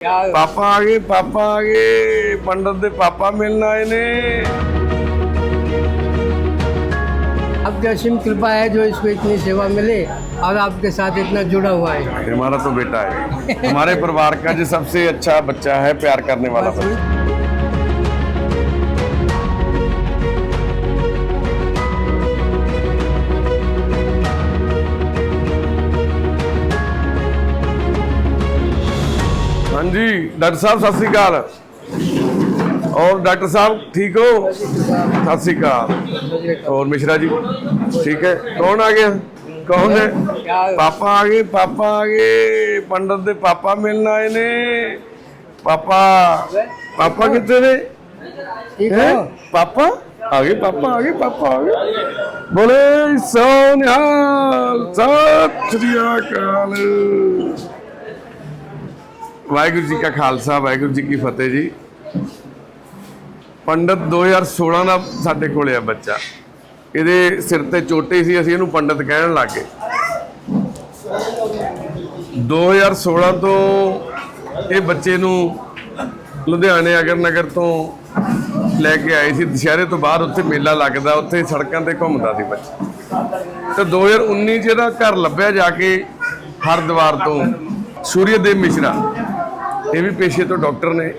क्या ਪਾਪਾ ਆ ਗਏ ਪਾਪਾ ਆ ਗਏ ਪੰਡਤ ਦੇ ਪਾਪਾ ਮਿਲਣ ਆਏ ਨੇ आपकी असीम कृपा है जो इसको इतनी सेवा मिले और आपके साथ इतना जुड़ा हुआ है हमारा तो बेटा है हमारे परिवार का जो सबसे अच्छा बच्चा है प्यार करने वाला बस बच्चा ਹਾਂਜੀ ਡਾਕਟਰ ਸਾਹਿਬ ਸਤਿ ਸ੍ਰੀ ਅਕਾਲ। ਔਰ ਡਾਕਟਰ ਸਾਹਿਬ ਠੀਕ ਹੋ? ਸਤਿ ਸ੍ਰੀ ਅਕਾਲ। ਔਰ ਮਿਸ਼ਰਾ ਜੀ ਠੀਕ ਹੈ? ਕੌਣ ਆ ਗਿਆ? ਕੌਣ ਹੈ? ਪਾਪਾ ਆ ਗਏ ਪਾਪਾ ਆ ਗਏ। ਪੰਡਤ ਦੇ ਪਾਪਾ ਮਿਲਣ ਆਏ ਨੇ। ਪਾਪਾ ਪਾਪਾ ਕਿੱਥੇ ਨੇ? ਠੀਕ ਹੈ? ਪਾਪਾ? ਆ ਗਏ ਪਾਪਾ ਆ ਗਏ ਪਾਪਾ ਆ ਗਏ। ਬੋਲੇ ਸੋਨਿਆ ਸਤਿ ਸ੍ਰੀ ਅਕਾਲ। ਵਾਹਿਗੁਰੂ ਜੀ ਕਾ ਖਾਲਸਾ, ਵਾਹਿਗੁਰੂ ਜੀ ਕੀ ਫਤਿਹ ਜੀ। ਪੰਡਤ 2016 ਦਾ ਸਾਡੇ ਕੋਲੇ ਆ ਬੱਚਾ। ਇਹਦੇ ਸਿਰ ਤੇ ਚੋਟੀ ਸੀ, ਅਸੀਂ ਇਹਨੂੰ ਪੰਡਤ ਕਹਿਣ ਲੱਗ ਗਏ। 2016 ਤੋਂ ਇਹ ਬੱਚੇ ਨੂੰ ਲੁਧਿਆਣੇ ਅਗਰ ਨਗਰ ਤੋਂ ਲੈ ਕੇ ਆਏ ਸੀ। ਦੁਸ਼ਹਿਰੇ ਤੋਂ ਬਾਅਦ ਉੱਥੇ ਮੇਲਾ ਲੱਗਦਾ, ਉੱਥੇ ਸੜਕਾਂ ਤੇ ਘੁੰਮਦਾ ਸੀ ਬੱਚਾ। ਤੇ 2019 ਚ ਇਹਦਾ ਘਰ ਲੱਭਿਆ ਜਾ ਕੇ ਹਰਦੁਆਰ ਤੋਂ। ਸੂਰਯਦੇਵ ਮਿਸ਼ਰਾ। ਇਹ ਵੀ ਪੇਸ਼ੇ ਤੋਂ ਡਾਕਟਰ ਨੇ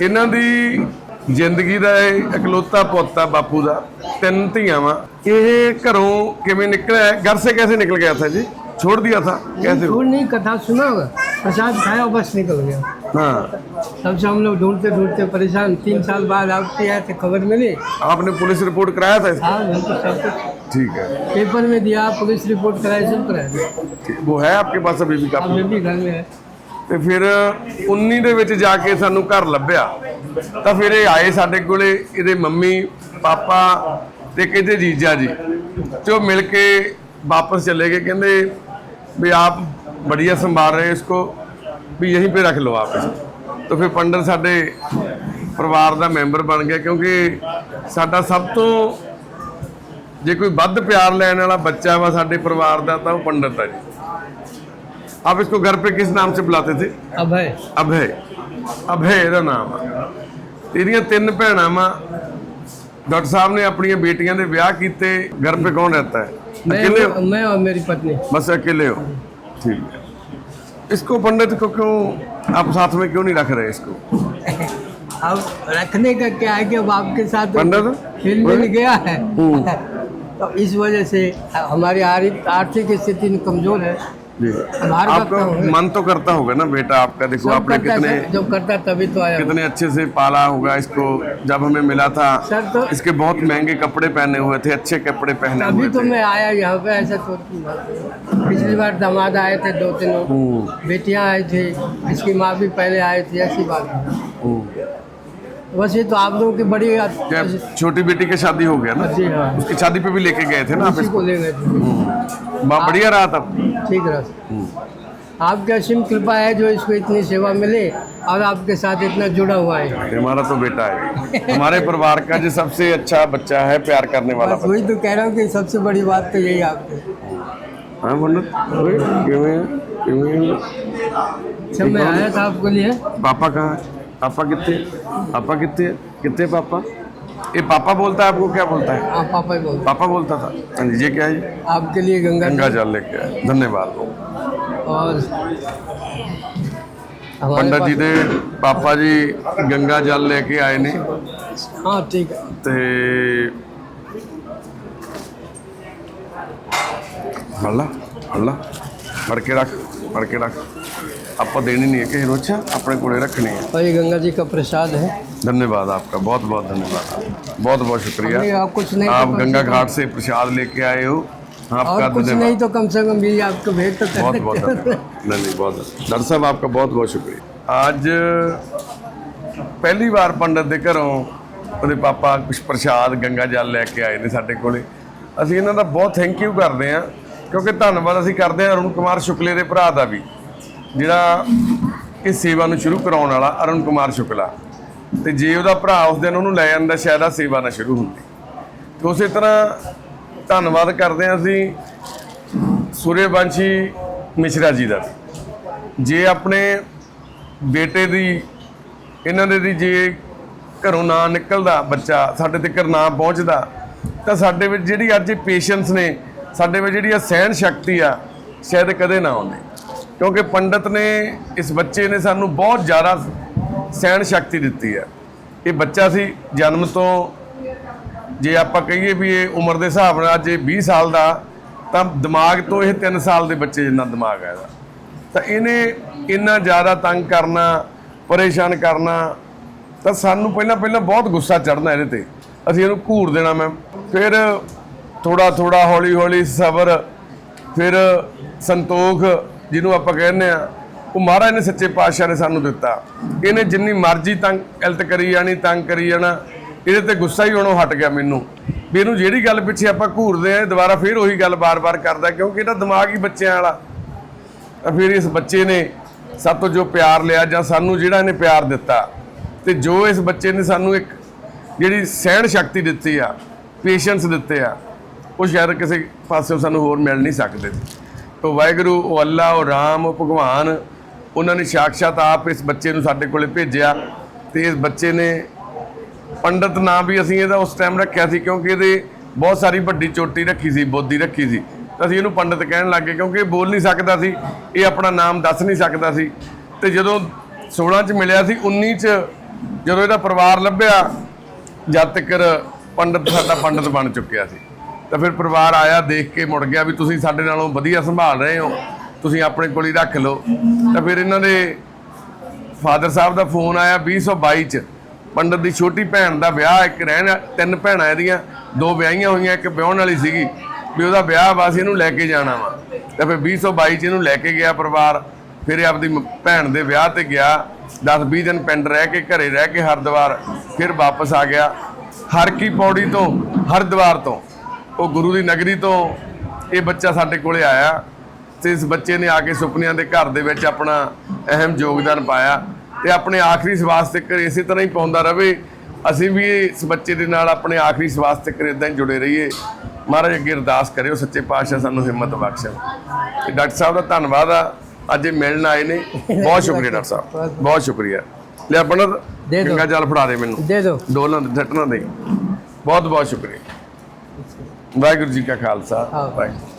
ਇਹਨਾਂ ਦੀ ਜ਼ਿੰਦਗੀ ਦਾ ਇਹ ਇਕਲੌਤਾ ਪੁੱਤ ਆ ਬਾਪੂ ਦਾ ਤਿੰਨ ਧੀਆਂ ਵਾ ਇਹ ਘਰੋਂ ਕਿਵੇਂ ਨਿਕਲਿਆ घर से कैसे निकल गया था जी छोड़ दिया था कैसे छोड़ नहीं कथा सुना होगा प्रसाद खाया और बस निकल गया हाँ तब से हम लोग ढूंढते ढूंढते परेशान तीन साल बाद आपके यहाँ से खबर मिली आपने पुलिस रिपोर्ट कराया था इसका हाँ बिल्कुल सब कुछ ठीक है पेपर में दिया पुलिस रिपोर्ट कराई सब कराया ठीक। वो है आपके पास अभी भी अब काफी मैं भी घर में है ਤੇ ਫਿਰ 19 ਦੇ ਵਿੱਚ ਜਾ ਕੇ ਸਾਨੂੰ ਘਰ ਲੱਭਿਆ। ਤਾਂ ਫਿਰ ਇਹ ਆਏ ਸਾਡੇ ਕੋਲੇ, ਇਹਦੇ ਮੰਮੀ, ਪਾਪਾ ਤੇ ਕਹਿੰਦੇ ਜੀਜਾ ਜੀ। ਜੋ ਮਿਲ ਕੇ ਵਾਪਸ ਚਲੇ ਗਏ, ਕਹਿੰਦੇ ਵੀ ਆਪ ਬੜੀਆ ਸੰਭਾਲ ਰਹੇ ਇਸ ਕੋ ਵੀ ਯਹੀਂ ਪੇ ਰੱਖ ਲਓ ਆਪ ਤਾਂ ਫਿਰ ਪੰਡਤ ਸਾਡੇ ਪਰਿਵਾਰ ਦਾ ਮੈਂਬਰ ਬਣ ਗਿਆ, ਕਿਉਂਕਿ ਸਾਡਾ ਸਭ ਤੋਂ ਜੇ ਕੋਈ ਵੱਧ ਪਿਆਰ ਲੈਣ ਵਾਲਾ ਬੱਚਾ ਵਾ ਸਾਡੇ ਪਰਿਵਾਰ ਦਾ, ਤਾਂ ਉਹ ਪੰਡਤ ਆ ਜੀ। आप इसको घर पे किस नाम से बुलाते थे अब है ਅਭੈ ਅਭੈ ਇਹਦਾ ਨਾਮ ਆ ਤੇਰੀਆਂ ਤਿੰਨ ਭੈਣਾਂ ਵਾ ਡਾਕਟਰ ਸਾਹਿਬ ਨੇ ਆਪਣੀਆਂ ਬੇਟੀਆਂ ਦੇ ਵਿਆਹ ਕੀਤੇ ਘਰ पे कौन रहता है मैं अकेले हो मैं और मेरी पत्नी बस अकेले हो ठीक है इसको पंडित को क्यों आप साथ में क्यों नहीं रख रहे इसको अब रखने का क्या है कि अब आपके साथ पंडित? हिल मिल गया है हम्म। तो इस वजह से हमारी आर्थिक आर्थिक स्थिति कमजोर है जी। आपका मन तो करता होगा ना बेटा आपका देखो आपने कितने जब करता तभी तो आया कितने अच्छे से पाला होगा इसको जब हमें मिला था। सर तो इसके बहुत महँगे कपड़े पहने हुए थे अच्छे कपड़े पहने तभी हुए तो मैं आया यहाँ पे ऐसा तो पिछली बार दामाद आए थे दो तीन हम्म, बेटियाँ आई थी इसकी माँ भी पहले आई थी ऐसी बात हम्म। बस ये तो आप लोगों की बड़ी छोटी बेटी की शादी हो गया ना? हाँ। उसकी शादी पे भी लेके गए थे ना आप इसी को ले गए थे। इसको बा- बढ़िया रहा तब। ठीक रहा। आपकी असीम कृपा है जो इसको इतनी सेवा मिले और आपके साथ इतना जुड़ा हुआ है। हमारा तो बेटा है। हमारे परिवार का जो सबसे अच्छा बच्चा है प्यार करने वाला वही तो कह रहा हूँ कि सबसे बड़ी बात तो यही आपकी। हाँ जब मैं आया था आपके लिए। पापा कहाँ पापा कितने? पापा कितने? कितने पापा? ये पापा बोलता है आपको क्या बोलता है आप पापा ही बोल पापा बोलता था हाँ जी ये क्या है ये? आपके लिए गंगा गंगा जल लेके आए धन्यवाद और हमारे ਪੰਡਤ ਜੀ पास- ਦੇ ਪਾਪਾ ਜੀ ਗੰਗਾ ਜਲ ਲੈ ਕੇ ਆਏ ਨੇ हाँ ठीक है ਤੇ ਹੱਲਾ ਹੱਲਾ ਫੜ ਕੇ ਰੱਖ ਫੜ ਕੇ ਰੱਖ ਆਪਾਂ ਦੇਣੀ ਨਹੀਂ ਹੈ ਕਿਸੇ ਨੂੰ ਅੱਛਾ ਆਪਣੇ ਕੋਲੇ ਰੱਖਣੀ ਹੈ और ये गंगा जी का प्रसाद है धन्यवाद आपका बहुत बहुत धन्यवाद बहुत बहुत शुक्रिया नहीं, आप कुछ नहीं आप तो कम गंगा से कम- घाट से प्रसाद लेके आए हो आपका और कुछ नहीं धन्यवाद तो कम से कम भी आपको भेंट तो बहुत कर बहुत धन्यवाद नहीं नहीं बहुत डॉक्टर साहब आपका बहुत बहुत शुक्रिया आज ਪਹਿਲੀ ਵਾਰ ਪੰਡਤ ਦੇ ਘਰੋਂ ਉਹਦੇ ਪਾਪਾ ਕੁਝ ਪ੍ਰਸ਼ਾਦ ਗੰਗਾ ਜਲ ਲੈ ਕੇ ਆਏ ਨੇ ਸਾਡੇ ਕੋਲੇ ਅਸੀਂ ਇਹਨਾਂ ਦਾ ਬਹੁਤ ਥੈਂਕ ਯੂ ਕਰਦੇ ਹਾਂ ਕਿਉਂਕਿ ਧੰਨਵਾਦ ਅਸੀਂ ਕਰਦੇ ਹਾਂ ਅਰੁਣ ਕੁਮਾਰ ਸ਼ੁਕਲੇ ਦੇ ਭਰਾ ਦਾ ਵੀ ਜਿਹੜਾ ਇਹ ਸੇਵਾ ਨੂੰ ਸ਼ੁਰੂ ਕਰਾਉਣ ਵਾਲਾ ਅਰੁਣ ਕੁਮਾਰ ਸ਼ੁਕਲਾ ਤੇ ਜੇ ਉਹਦਾ ਭਰਾ ਉਸ ਦਿਨ ਉਹਨੂੰ ਲੈ ਜਾਂਦਾ, ਸ਼ਾਇਦ ਆ ਸੇਵਾ ਨਾ ਸ਼ੁਰੂ ਹੁੰਦੀ। ਤੇ ਉਸੇ ਤਰ੍ਹਾਂ ਧੰਨਵਾਦ ਕਰਦੇ ਹਾਂ ਅਸੀਂ ਸੂਰਯਵੰਸ਼ੀ ਮਿਸ਼ਰਾ ਜੀ ਦਾ। ਜੇ ਆਪਣੇ ਬੇਟੇ ਦੀ, ਇਹਨਾਂ ਦੇ ਦੀ ਜੇ ਘਰੋਂ ਨਾ ਨਿਕਲਦਾ ਬੱਚਾ, ਸਾਡੇ ਤੱਕ ਨਾ ਪਹੁੰਚਦਾ, ਤਾਂ ਸਾਡੇ ਵਿੱਚ ਜਿਹੜੀ ਅੱਜ ਪੇਸ਼ੈਂਸ ਨੇ, ਸਾਡੇ ਵਿੱਚ ਜਿਹੜੀ ਆ ਸਹਿਣ ਸ਼ਕਤੀ ਆ, ਸ਼ਾਇਦ ਕਦੇ ਨਾ ਆਉਂਦੀ। ਕਿਉਂਕਿ ਪੰਡਤ ਨੇ, ਇਸ ਬੱਚੇ ਨੇ ਸਾਨੂੰ ਬਹੁਤ ਜ਼ਿਆਦਾ ਸਹਿਣ ਸ਼ਕਤੀ ਦਿੱਤੀ ਹੈ। ਇਹ ਬੱਚਾ ਸੀ, ਜਨਮ ਤੋਂ ਜੇ ਆਪਾਂ ਕਹੀਏ ਵੀ ਇਹ ਉਮਰ ਦੇ ਹਿਸਾਬ ਨਾਲ ਜੇ 20 ਸਾਲ ਦਾ, ਤਾਂ ਦਿਮਾਗ ਤੋਂ ਇਹ 3 ਸਾਲ ਦੇ ਬੱਚੇ ਜਿੰਨਾ ਦਿਮਾਗ ਹੈ ਇਹਦਾ। ਤਾਂ ਇਹਨੇ ਇੰਨਾ ਜ਼ਿਆਦਾ ਤੰਗ ਕਰਨਾ, ਪਰੇਸ਼ਾਨ ਕਰਨਾ, ਤਾਂ ਸਾਨੂੰ ਪਹਿਲਾਂ ਪਹਿਲਾਂ ਬਹੁਤ ਗੁੱਸਾ ਚੜਨਾ ਇਹਦੇ ਤੇ। ਅਸੀਂ ਇਹਨੂੰ ਘੂਰ ਦੇਣਾ ਮੈਮ ਫਿਰ ਥੋੜਾ ਥੋੜਾ ਹੌਲੀ ਹੌਲੀ ਸਬਰ, ਫਿਰ ਸੰਤੋਖ, ਜਿਹਨੂੰ ਆਪਾਂ ਕਹਿੰਦੇ ਆ ਉਹ ਮਹਾਰਾਜ ਨੇ ਸੱਚੇ ਪਾਤਸ਼ਾਹ ਨੇ ਸਾਨੂੰ ਦਿੱਤਾ। ਇਹਨੇ ਜਿੰਨੀ ਮਰਜ਼ੀ ਤੰਗ ਗਲਤ ਕਰੀ ਜਾਣੀ, ਤੰਗ ਕਰੀ ਜਾਣਾ, ਇਹਦੇ ਤੇ ਗੁੱਸਾ ਹੀ ਉਹਨੋਂ ਹਟ ਗਿਆ ਮੈਨੂੰ। ਵੀ ਇਹਨੂੰ ਜਿਹੜੀ ਗੱਲ ਪਿੱਛੇ ਆਪਾਂ ਘੂਰਦੇ ਆ ਦੁਬਾਰਾ ਫਿਰ ਉਹੀ ਗੱਲ ਬਾਰ-ਬਾਰ ਕਰਦਾ, ਕਿਉਂਕਿ ਇਹਦਾ ਦਿਮਾਗ ਹੀ ਬੱਚਿਆਂ ਵਾਲਾ। ਤਾਂ ਫਿਰ ਇਸ ਬੱਚੇ ਨੇ ਸਭ ਤੋਂ ਜੋ ਪਿਆਰ ਲਿਆ, ਜਾਂ ਸਾਨੂੰ ਜਿਹੜਾ ਇਹਨੇ ਪਿਆਰ ਦਿੱਤਾ, ਤੇ ਜੋ ਇਸ ਬੱਚੇ ਨੇ ਸਾਨੂੰ ਇੱਕ ਜਿਹੜੀ ਸਹਿਣ ਸ਼ਕਤੀ ਦਿੱਤੀ ਆ ਪੇਸ਼ੈਂਸ ਦਿੱਤੇ ਆ, ਉਹ ਸ਼ਾਇਦ ਕਿਸੇ ਪਾਸਿਓਂ ਸਾਨੂੰ ਹੋਰ ਮਿਲ ਨਹੀਂ ਸਕਦੇ। ਤੋ ਵਾਹਿਗੁਰੂ, ਉਹ ਅੱਲਾ, ਉਹ ਰਾਮ, ਉਹ ਭਗਵਾਨ ਉਹਨਾਂ ਨੇ ਸਾਖਸ਼ਾਤ ਆਪ ਇਸ ਬੱਚੇ ਨੂੰ ਸਾਡੇ ਕੋਲੇ ਭੇਜਿਆ ਤੇ ਇਸ ਬੱਚੇ ਨੇ ਪੰਡਤ ਨਾਮ ਵੀ ਅਸੀਂ ਇਹਦਾ ਉਸ ਟਾਈਮ ਰੱਖਿਆ ਸੀ ਕਿਉਂਕਿ ਇਹਦੇ ਬਹੁਤ ਸਾਰੀ ਵੱਡੀ ਚੋਟੀ ਰੱਖੀ ਸੀ, ਬੋਦੀ ਰੱਖੀ ਸੀ। ਤਾਂ ਅਸੀਂ ਇਹਨੂੰ ਪੰਡਤ ਕਹਿਣ ਲੱਗੇ ਕਿਉਂਕਿ ਇਹ ਬੋਲ ਨਹੀਂ ਸਕਦਾ ਸੀ, ਇਹ ਆਪਣਾ ਨਾਮ ਦੱਸ ਨਹੀਂ ਸਕਦਾ ਸੀ। ਤੇ ਜਦੋਂ 16 ਚ ਮਿਲਿਆ ਸੀ 19 ਚ ਜਦੋਂ ਇਹਦਾ ਪਰਿਵਾਰ ਲੱਭਿਆ, ਜਦ ਤੱਕ ਪੰਡਤ ਸਾਡਾ ਪੰਡਤ ਬਣ ਚੁੱਕਿਆ ਸੀ। ਤਾਂ ਫਿਰ ਪਰਿਵਾਰ ਆਇਆ, ਦੇਖ ਕੇ ਮੁੜ ਗਿਆ ਵੀ ਤੁਸੀਂ ਸਾਡੇ ਨਾਲੋਂ ਵਧੀਆ ਸੰਭਾਲ ਰਹੇ ਹੋ। ਤੁਸੀਂ ਆਪਣੇ ਕੋਲ ਹੀ ਰੱਖ ਲਓ। ਤਾਂ ਫਿਰ ਇਹਨਾਂ ਦੇ ਫਾਦਰ ਸਾਹਿਬ ਦਾ ਫੋਨ ਆਇਆ 2022 ਚ। ਪੰਡਤ ਦੀ ਛੋਟੀ ਭੈਣ ਦਾ ਵਿਆਹ, ਇੱਕ ਰਹਿਣ ਤਿੰਨ ਭੈਣਾਂ ਇਹਦੀਆਂ, ਦੋ ਵਿਆਹੀਆਂ ਹੋਈਆਂ, ਇੱਕ ਵਿਆਹਣ ਵਾਲੀ ਸੀਗੀ। ਵੀ ਉਹਦਾ ਵਿਆਹ ਵਾ ਸੀ ਇਹਨੂੰ ਲੈ ਕੇ ਜਾਣਾ ਵਾ। ਤਾਂ ਫਿਰ 2022 ਚ ਇਹਨੂੰ ਲੈ ਕੇ ਗਿਆ ਪਰਿਵਾਰ। ਫਿਰ ਇਹ ਆਪਦੀ ਮ- ਭੈਣ ਦੇ ਵਿਆਹ ਤੇ ਗਿਆ। 10-20 ਦਿਨ ਪਿੰਡ ਰਹਿ ਕੇ, ਘਰੇ ਰਹਿ ਕੇ ਹਰਿਦੁਆਰ ਫਿਰ ਵਾਪਸ ਆ ਗਿਆ। ਹਰ ਕੀ ਪੌੜੀ ਤੋਂ, ਹਰਿਦੁਆਰ ਤੋਂ, ਉਹ ਗੁਰੂ ਦੀ ਨਗਰੀ ਤੋਂ ਇਹ ਬੱਚਾ ਸਾਡੇ ਕੋਲੇ ਆਇਆ। ਤੇ ਇਸ ਬੱਚੇ ਨੇ ਆ ਕੇ ਸੁਪਨਿਆਂ ਦੇ ਘਰ ਦੇ ਵਿੱਚ ਆਪਣਾ ਅਹਿਮ ਯੋਗਦਾਨ ਪਾਇਆ ਤੇ ਆਪਣੇ ਆਖਰੀ ਸਵਾਸ ਤੱਕ ਇਸੇ ਤਰ੍ਹਾਂ ਹੀ ਪਾਉਂਦਾ ਰਵੇ। ਅਸੀਂ ਵੀ ਇਸ ਬੱਚੇ ਦੇ ਨਾਲ ਆਪਣੇ ਆਖਰੀ ਸਵਾਸ ਤੱਕ ਇਦਾਂ ਹੀ ਜੁੜੇ ਰਹੀਏ। ਮਹਾਰਾਜ ਅੱਗੇ ਅਰਦਾਸ ਕਰਿਓ ਸੱਚੇ ਪਾਤਸ਼ਾਹ ਸਾਨੂੰ ਹਿੰਮਤ ਬਖਸ਼ਣ। ਤੇ ਡਾਕਟਰ ਸਾਹਿਬ ਦਾ ਧੰਨਵਾਦ ਆ। ਅੱਜ ਇਹ ਮਿਲਣ ਆਏ ਨੇ। ਬਹੁਤ ਸ਼ੁਕਰੀਆ ਡਾਕਟਰ ਸਾਹਿਬ। ਬਹੁਤ ਸ਼ੁਕਰੀਆ। ਲੈ ਆਪਣਾ ਦੇ ਦਿਓ। ਗੰਗਾ ਜਲ ਫੜਾ ਦੇ ਮੈਨੂੰ। दे दो ਦੋਨਾਂ ਦੇ ਢੱਟਣਾ ਦੇ। ਬਹੁਤ ਬਹੁਤ ਸ਼ੁਕਰੀਆ। ਵਾਹਿਗੁਰੂ ਜੀ ਕਾ ਖਾਲਸਾ। ਵਾਹਿਗੁਰੂ।